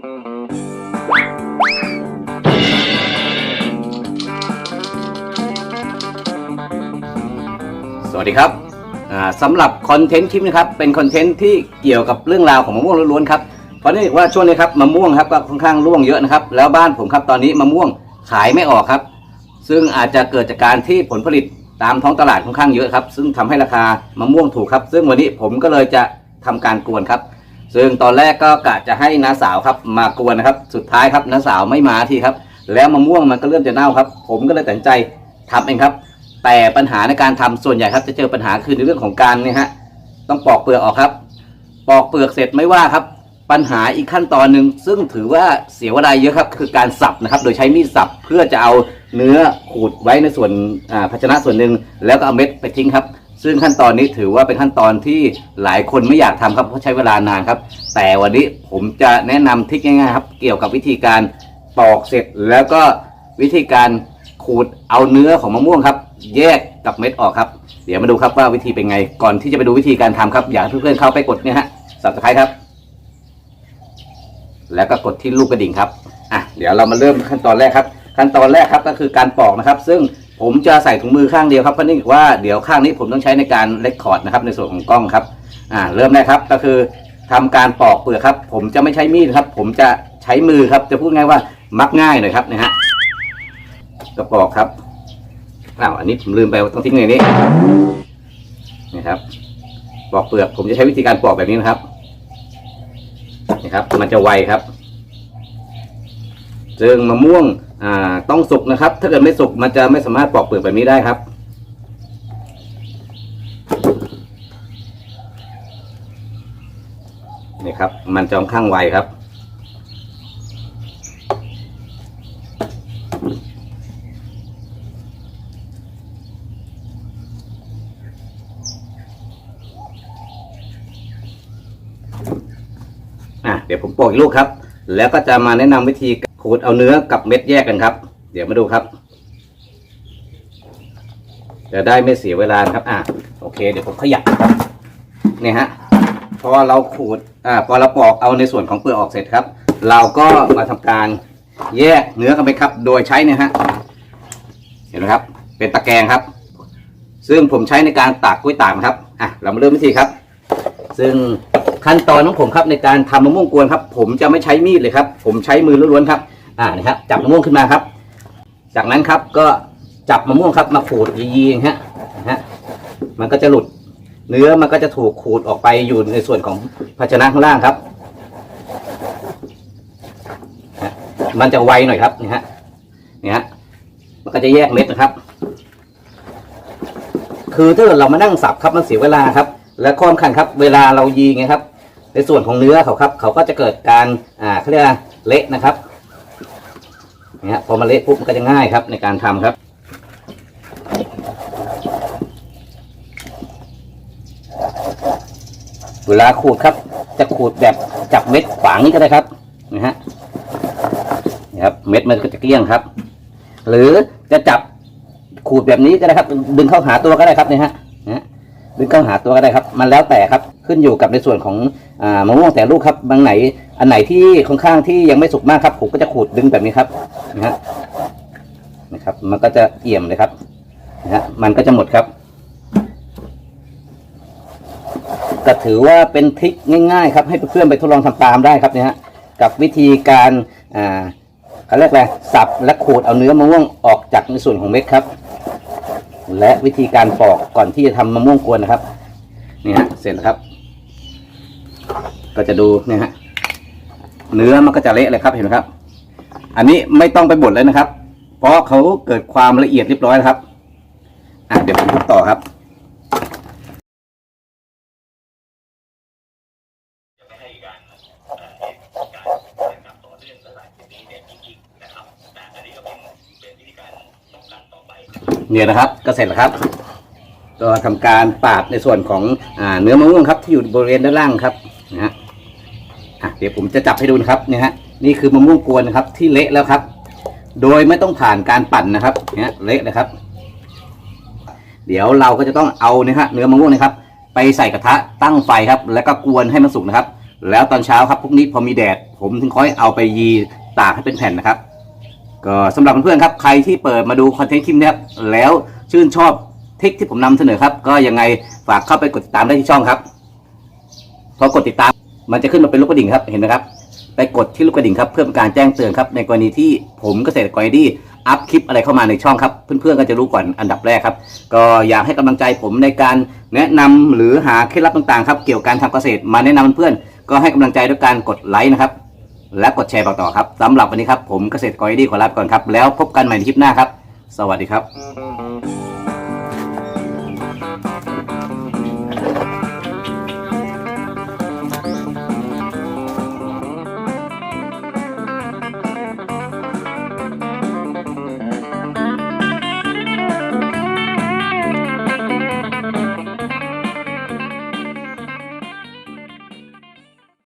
สวัสดีครับสำหรับคอนเทนต์คลิปนะครับเป็นคอนเทนต์ที่เกี่ยวกับเรื่องราวของมะม่วงล้วนๆครับเพราะนื่ว่าช่วงนี้ครับมะม่วงครับก็ค่อนข้างร่วงเยอะนะครับ แล้วบ้านผมครับตอนนี้มะม่วงขายไม่ออกครับ ซึ่งอาจจะเกิดจากการที่ผลผลิตตามท้องตลาดค่อนข้างเยอะครับ ซึ่งทำให้ราคามะม่วงถูกครับ ซึ่งวันนี้ผมก็เลยจะทำการกวนครับ ซึ่งตอนแรกก็กะจะให้น้าสาวครับมากวนนะครับ สุดท้ายครับน้าสาวไม่มาทีครับ แล้วมะม่วงมันก็เริ่มจะเน่าครับ ผมก็เลยตัดสินใจทำเองครับ แต่ปัญหาในการทำส่วนใหญ่ครับ จะเจอปัญหาคือในเรื่องของการเนี่ยฮะต้องปอกเปลือกออกครับ ปอกเปลือกเสร็จไม่ว่าครับ ปัญหาอีกขั้นตอนหนึ่งซึ่งถือว่าเสียเวลาเยอะครับ คือการสับนะครับ โดยใช้มีดสับเพื่อจะเอาเนื้อขูดไว้ในส่วนอ่าภาชนะส่วนหนึ่งแล้วก็เอาเม็ดไปทิ้งครับ ซึ่งขั้นตอนนี้ถือว่าเป็นขั้นตอนที่หลายคนไม่อยากทำครับเพราะใช้เวลานานครับ แต่วันนี้ผมจะแนะนำทริคง่ายๆครับ เกี่ยวกับวิธีการปอกเสร็จ แล้วก็วิธีการขูดเอาเนื้อของมะม่วงครับ แยกกับเม็ดออกครับ เดี๋ยวมาดูครับว่าวิธีเป็นไงก่อนที่จะไปดูวิธีการทำครับ อยากให้เพื่อนๆเข้าไปกดเนี่ยฮะสับสไครต์ครับ แล้วก็กดที่ลูกกระดิ่งครับอะเดี๋ยวเรามาเริ่มขั้นตอนแรกครับ ขั้นตอนแรกครับก็คือการปอกนะครับ ซึ่ง ผมจะใส่ถุงมือข้างเดียวครับเพราะนี่ว่าเดี๋ยวข้างนี้ผมต้องใช้ในการเลคคอร์ดนะครับในส่วนของกล้องครับอ่าเริ่มแรกครับก็คือทำการปอกเปลือกครับ ผมจะไม่ใช้มีดครับ ผมจะใช้มือครับ จะพูดง่ายว่ามักง่ายหน่อยครับนะฮะก็ปอกครับอ้าวอันนี้ผมลืมไปต้องทิ้งในนี้นี่ครับ ปอกเปลือก ผมจะใช้วิธีการปอกแบบนี้นะครับนี่ครับ มันจะไวครับซึ่งมะม่วง อ่าต้องสุกนะครับ ถ้าเกิดไม่สุกมันจะไม่สามารถปอกเปลือกแบบนี้ได้ครับ นี่ครับ มันจะค่อนข้างไวครับอะเดี๋ยวผมโปอกอีกลูกครับ แล้วก็จะมาแนะนำวิธี ขูดเอาเนื้อกับเม็ดแยกกันครับ เดี๋ยวมาดูครับจะได้ไม่เสียเวลาครับ อะโอเค เดี๋ยวผมขยับเนี่ยฮะ พอเราขูด อ่า พอเราปอกเอาในส่วนของเปลือกออกเสร็จครับ เราก็มาทำการแยกเนื้อกันไปครับ โดยใช้เนี่ยฮะ เห็นไหมครับ เป็นตะแกรงครับ ซึ่งผมใช้ในการตากกล้วยตากครับ อะ เรามาเริ่มวิธีครับ ซึ่ง ขั้นตอนของผมครับในการทำมะม่วงกวนครับ ผมจะไม่ใช้มีดเลยครับ ผมใช้มือล้วนๆครับอ่านี่ครับจับมะม่วงขึ้นมาครับ จากนั้นครับก็จับมะม่วงครับมาขูดยีๆฮะนะฮะมันก็จะหลุด เนื้อมันก็จะถูกขูดออกไปอยู่ในส่วนของภาชนะข้างล่างครับมันจะไวหน่อยครับนี่ฮะนี่ฮะมันก็จะแยกเม็ดนะครับ คือถ้าเกิดเรามานั่งสับครับมันเสียเวลาครับ และข้อสำคัญครับ เวลาเรายีไงครับ ในส่วนของเนื้อเขาครับ เขาก็จะเกิดการอ่าเขาเรียกว่าเละนะครับเนี่ยพอมาเละปุ๊บมันก็จะง่ายครับ ในการทำครับเวลาขูดครับ จะขูดแบบจับเม็ดขวางนี้ก็ได้ครับนะฮะนี่ครับ เม็ดมันก็จะเกลี้ยงครับ หรือจะจับขูดแบบนี้ก็ได้ครับ ดึงเข้าหาตัวก็ได้ครับนี่ยฮะนะฮะดึงเข้าหาตัวก็ได้ครับ มันแล้วแต่ครับ ขึ้นอยู่กับในส่วนของอมะม่วงแต่ลูกครับบางไหน อันไหนที่ค่อนข้างที่ยังไม่สุกมากครับผมก็จะขูดดึงแบบนี้ครับนะฮะนะครับ มันก็จะเอี่ยมเลยครับนะฮะมันก็จะหมดครับก็ถือว่าเป็นทริคง่ายๆครับให้เพื่อนๆไปทดลองทำตามได้ครับเนี่ยฮะกับวิธีการอ่าเขาเรียกอะไรสับและขูดเอาเนื้อมะม่วงออกจากในส่วนของเม็ดครับ และวิธีการปอกก่อนที่จะทำมะม่วงกวนนะครับนี่ฮะเสร็จแล้วครับ ก็จะดูเนี่ยฮะเนื้อมันก็จะเละเลยครับเห็นไหมครับ อันนี้ไม่ต้องไปบดเลยนะครับ เพราะเขาเกิดความละเอียดเรียบร้อยแล้วครับอะเดี๋ยวผมทำต่อครับ เนี่ยนะครับก็เสร็จแล้วครับก็ทำการปาดในส่วนของอเนื้อมะม่วงครับที่อยู่บริเวณด้านล่างครับนะฮะ อะเดี๋ยวผมจะจับให้ดูนะครับเนี่ยฮะนี่คือมะม่วงกวนนะครับ ที่เละแล้วครับ โดยไม่ต้องผ่านการปั่นนะครับเนี่ยเละนะครับ เดี๋ยวเราก็จะต้องเอาเนี่ยฮะเนื้อมะม่วงนะครับ ไปใส่กระทะตั้งไฟครับ แล้วก็กวนให้มันสุกนะครับ แล้วตอนเช้าครับพรุ่งนี้พอมีแดด ผมถึงค่อยเอาไปยีตากให้เป็นแผ่นนะครับ ก็สำหรับเพื่อนๆครับ ใครที่เปิดมาดูคอนเทนต์คลิปนี้ครับแล้วชื่นชอบเทคที่ผมนำเสนอครับ ก็ยังไงฝากเข้าไปกดติดตามได้ที่ช่องครับพอกดติดตาม มันจะขึ้นมาเป็นลูกกระดิ่งครับเห็นไหมครับ ไปกดที่ลูกกระดิ่งครับเพื่อเป็นการแจ้งเตือนครับในกรณีที่ผมเกษตรกรดีอัพคลิปอะไรเข้ามาในช่องครับ เพื่อนๆก็จะรู้ก่อนอันดับแรกครับ ก็อยากให้กำลังใจผมในการแนะนำหรือหาเคล็ดลับต่างๆครับเกี่ยวกับการทำเกษตรมาแนะนำเพื่อนๆก็ให้กำลังใจด้วยการกดไลค์นะครับและกดแชร์ต่อครับสำหรับวันนี้ครับผมเกษตรกรดีขอลาไปก่อนครับแล้วพบกันใหม่ในคลิปหน้าครับ สวัสดีครับ